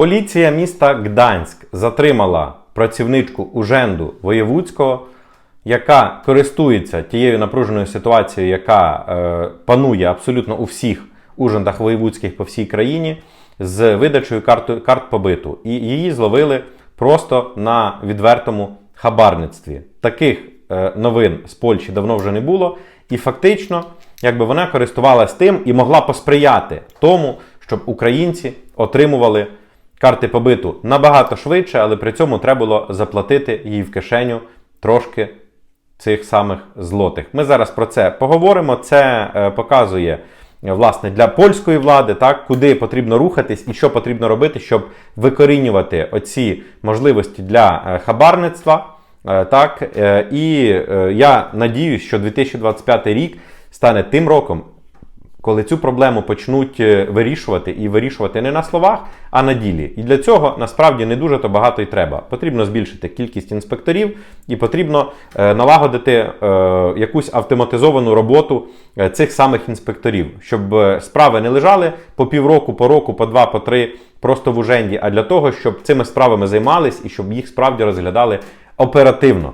Поліція міста Гданськ затримала працівничку Уженду Воєвудського, яка користується тією напруженою ситуацією, яка е, панує абсолютно у всіх ужендах воєвудських по всій країні, з видачею карт, карт побиту. І її зловили просто на відвертому хабарництві. Таких е, новин з Польщі давно вже не було. І фактично, якби вона користувалась тим і могла посприяти тому, щоб українці отримували карти побиту набагато швидше, але при цьому треба було заплатити їй в кишеню трошки цих самих злотих. Ми зараз про це поговоримо. Це е, показує е, власне для польської влади, так куди потрібно рухатись і що потрібно робити, щоб викорінювати оці можливості для е, хабарництва. Е, Так, і я надіюсь, що 2025 рік стане тим роком, коли цю проблему почнуть е, вирішувати і вирішувати не на словах, а на ділі. І для цього насправді не дуже то багато й треба. Потрібно збільшити кількість інспекторів і потрібно е, налагодити е, якусь автоматизовану роботу цих самих інспекторів, щоб справи не лежали по півроку, по року, по два, по три просто в уженді, а для того, щоб цими справами займались і щоб їх справді розглядали оперативно.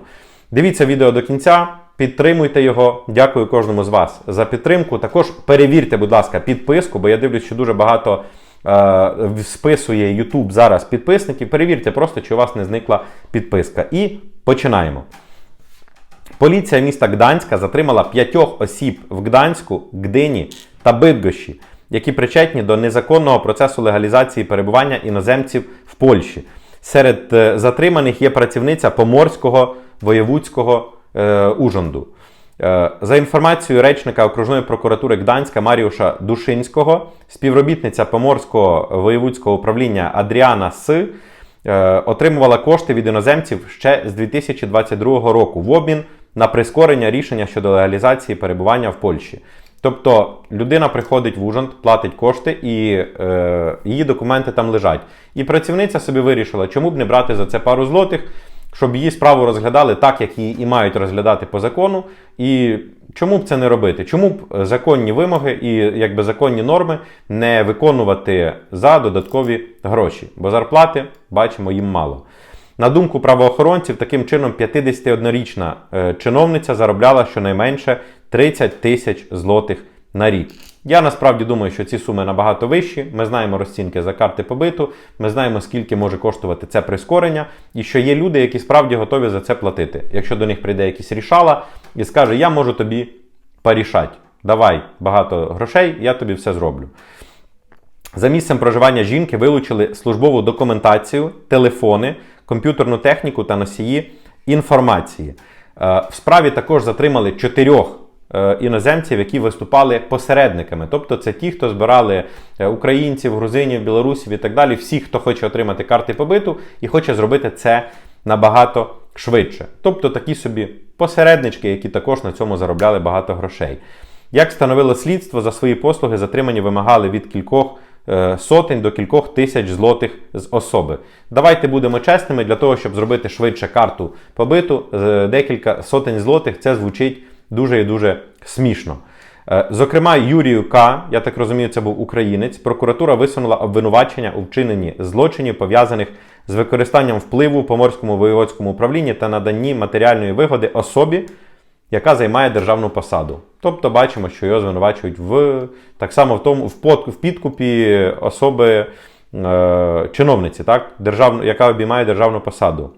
Дивіться відео до кінця. Підтримуйте його. Дякую кожному з вас за підтримку. Також перевірте, будь ласка, підписку, бо я дивлюсь, що дуже багато е, списує YouTube зараз підписників. Перевірте просто, чи у вас не зникла підписка. І починаємо. Поліція міста Гданська затримала п'ятьох осіб в Гданську, Гдині та Бидгощі, які причетні до незаконного процесу легалізації перебування іноземців в Польщі. Серед е, затриманих є працівниця Поморського воєвудського е. Е, За інформацією речника окружної прокуратури Гданська Маріуша Душинського, співробітниця Поморського воєвудського управління Адріана С. е, отримувала кошти від іноземців ще з 2022 року в обмін на прискорення рішення щодо легалізації перебування в Польщі. Тобто людина приходить в Ужанд, платить кошти, і е, її документи там лежать. І працівниця собі вирішила, чому б не брати за це пару злотих, щоб її справу розглядали так, як її і мають розглядати по закону. І чому б це не робити? Чому б законні вимоги і якби законні норми не виконувати за додаткові гроші? Бо зарплати бачимо їм мало. На думку правоохоронців, таким чином 51-річна е, чиновниця заробляла щонайменше 30 тисяч злотих на рік. Я насправді думаю, що ці суми набагато вищі. Ми знаємо розцінки за карти побиту, ми знаємо, скільки може коштувати це прискорення, і що є люди, які справді готові за це платити. Якщо до них прийде якийсь рішала і скаже, я можу тобі порішати, давай багато грошей, я тобі все зроблю. За місцем проживання жінки вилучили службову документацію, телефони, комп'ютерну техніку та носії інформації. Е, В справі також затримали чотирьох іноземців, які виступали посередниками. Тобто це ті, хто збирали е, українців, грузинів, білорусів і так далі, всіх, хто хоче отримати карти побиту і хоче зробити це набагато швидше. Тобто такі собі посереднички, які також на цьому заробляли багато грошей. Як встановило слідство, за свої послуги затримані вимагали від кількох е, сотень до кількох тисяч злотих з особи. Давайте будемо чесними, для того, щоб зробити швидше карту побиту, е, декілька сотень злотих це звучить дуже і дуже смішно. Е, Зокрема, Юрію К, я так розумію, це був українець. Прокуратура висунула обвинувачення у вчиненні злочинів, пов'язаних з використанням впливу в поморському воєводському управлінні та наданні матеріальної вигоди особі, яка займає державну посаду. Тобто бачимо, що його звинувачують в так само в тому в, підкупі особи е, чиновниці, так? Державну, яка обіймає державну посаду.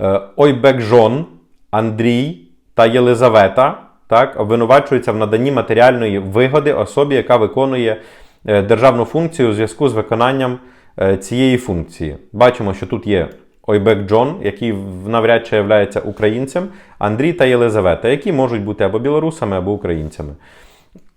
Е, Ойбекжон, Андрій та Єлизавета так, обвинувачуються в наданні матеріальної вигоди особі, яка виконує е, державну функцію у зв'язку з виконанням е, цієї функції. Бачимо, що тут є Ойбек Джон, який навряд чи є українцем, Андрій та Єлизавета, які можуть бути або білорусами, або українцями.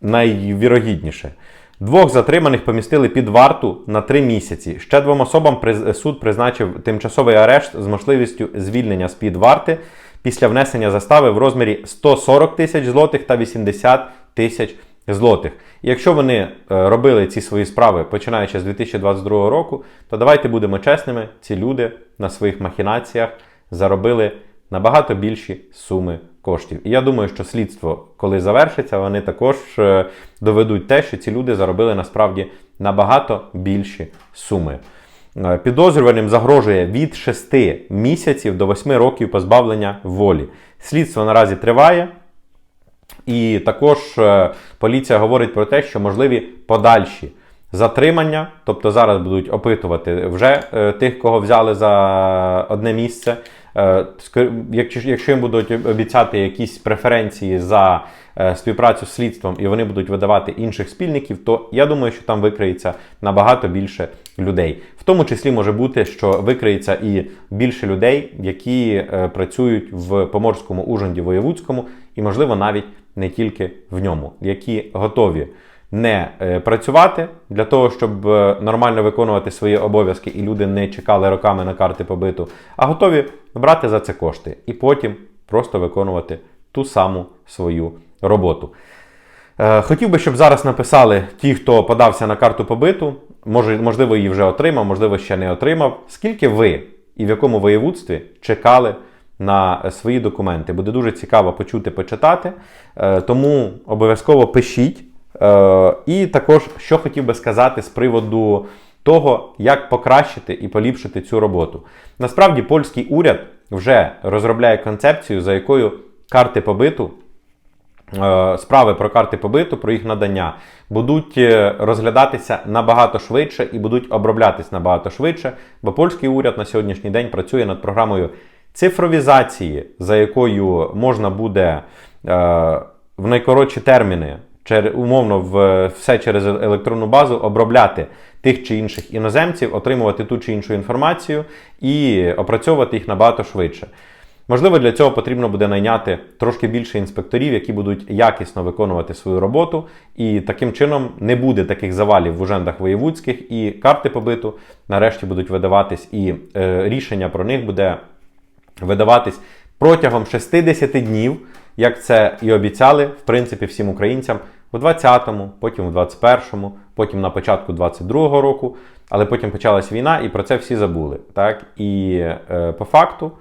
Найвірогідніше. Двох затриманих помістили під варту на три місяці. Ще двом особам суд призначив тимчасовий арешт з можливістю звільнення з під варти після внесення застави в розмірі 140 тисяч злотих та 80 тисяч злотих. І якщо вони е, робили ці свої справи починаючи з 2022 року, то давайте будемо чесними: ці люди на своїх махінаціях заробили набагато більші суми коштів. І я думаю, що слідство, коли завершиться, вони також е, доведуть те, що ці люди заробили насправді набагато більші суми. Е, Підозрюваним загрожує від 6 місяців до 8 років позбавлення волі. Слідство наразі триває. І також е, поліція говорить про те, що можливі подальші затримання, тобто зараз будуть опитувати вже е, тих, кого взяли за одне місце. Якщо, їм будуть обіцяти якісь преференції за співпрацю з слідством і вони будуть видавати інших спільників, то я думаю, що там викриється набагато більше людей. В тому числі може бути, що викриється і більше людей, які е, працюють в Поморському Ужгороді Воєвудському, і, можливо, навіть не тільки в ньому, які готові не е, працювати для того, щоб е, нормально виконувати свої обов'язки, і люди не чекали роками на карти побиту, а готові брати за це кошти і потім просто виконувати ту саму свою роботу. Е, Хотів би, щоб зараз написали ті, хто подався на карту побиту, можливо, її вже отримав, можливо, ще не отримав. Скільки ви і в якому воєвудстві чекали на свої документи? Буде дуже цікаво почути, почитати. Е, Тому обов'язково пишіть. Е, І також, що хотів би сказати з приводу того, як покращити і поліпшити цю роботу. Насправді, польський уряд вже розробляє концепцію, за якою карти побиту справи про карти побиту, про їх надання будуть е, розглядатися набагато швидше і будуть оброблятись набагато швидше, бо польський уряд на сьогоднішній день працює над програмою цифровізації, за якою можна буде е, в найкоротші терміни. Умовно, в все через електронну базу обробляти тих чи інших іноземців, отримувати ту чи іншу інформацію і опрацьовувати їх набагато швидше. Можливо, для цього потрібно буде найняти трошки більше інспекторів, які будуть якісно виконувати свою роботу, і таким чином не буде таких завалів в ужендах воєвудських, і карти побиту нарешті будуть видаватись, і е, рішення про них буде видаватись протягом 60 днів, як це і обіцяли, в принципі, всім українцям у 20-му, потім у 21-му, потім на початку 22-го року, але потім почалась війна, і про це всі забули. Так? І е, по факту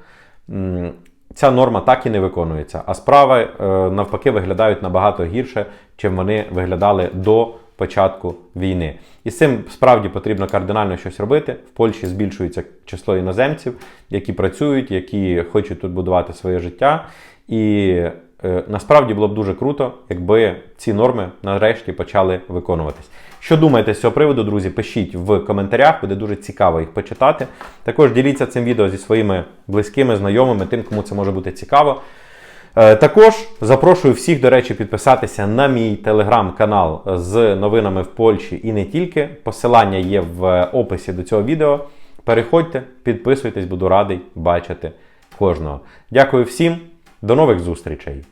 ця норма так і не виконується, а справи е, навпаки виглядають набагато гірше, чим вони виглядали до початку війни. І з цим справді потрібно кардинально щось робити. В Польщі збільшується число іноземців, які працюють, які хочуть тут будувати своє життя. І насправді було б дуже круто, якби ці норми нарешті почали виконуватись. Що думаєте з цього приводу, друзі? Пишіть в коментарях, буде дуже цікаво їх почитати. Також діліться цим відео зі своїми близькими, знайомими, тим, кому це може бути цікаво. Е, Також запрошую всіх, до речі, підписатися на мій телеграм-канал з новинами в Польщі і не тільки. Посилання є в описі до цього відео. Переходьте, підписуйтесь, буду радий бачити кожного. Дякую всім, до нових зустрічей!